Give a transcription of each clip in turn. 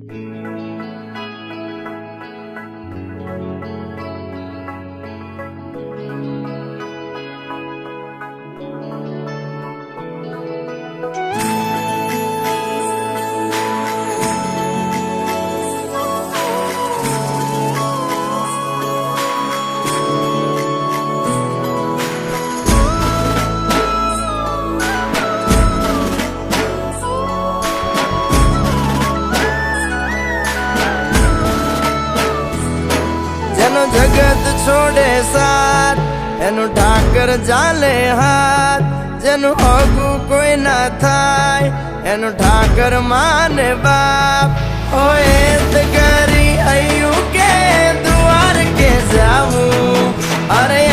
જેનો જગત છોડે સાથ, એનું ઠાકર ચાલે હાથ, જેનું હગું કોઈ ના થાય, એનું ઠાકર માને બાપ. હોય કરી અયું કે દ્વાર કે જાવું? અરે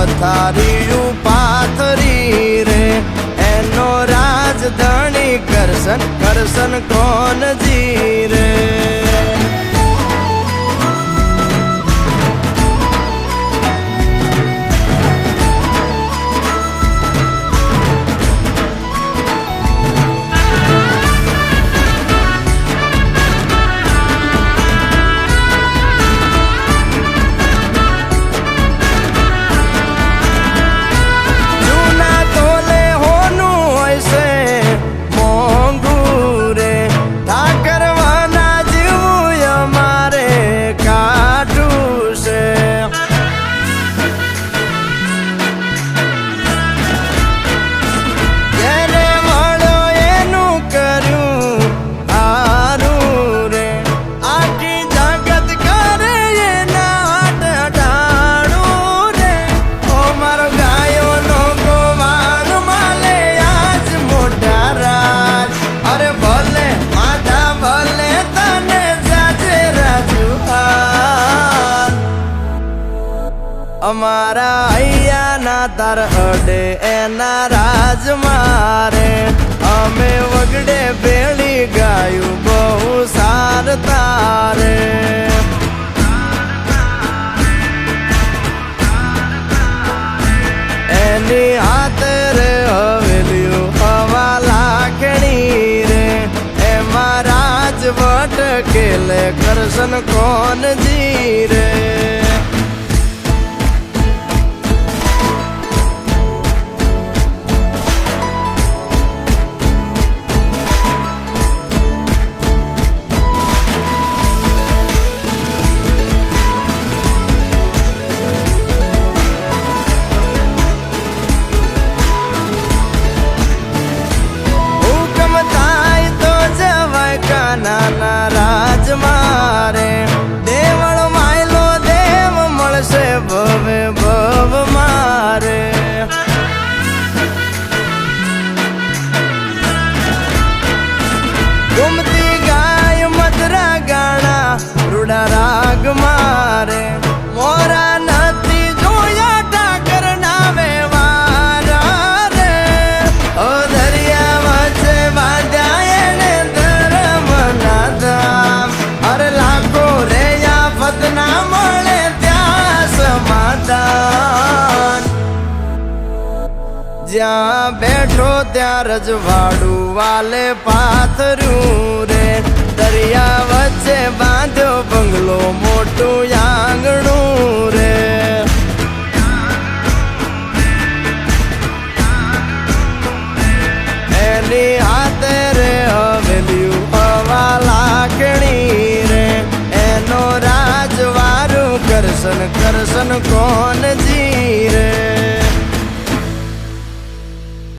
પથારીયું પાથરી રે. એનો રાજધાની કરશન કરશન કોણ જી અમારા અહીંયાના તાર અડે, એના રાજ મારે. અમે વગડે ભેળી ગાયું, બહુ સાર તારે. એની હાથરે હવેલ્યું હવા લાગણી રે. એમાં રાજવટ કેલે કરશન કોણ જી જ્યાં બેઠો ત્યાં રજવાડું વાલે પાથરું રે. દરિયા વચ્ચે બાંધ્યો બંગલો મોટું આંગણું રે. એની હાથે રે હવેલ્યું હવા લાકણી રે. એનો રાજવારું કરશન કરશન કોણ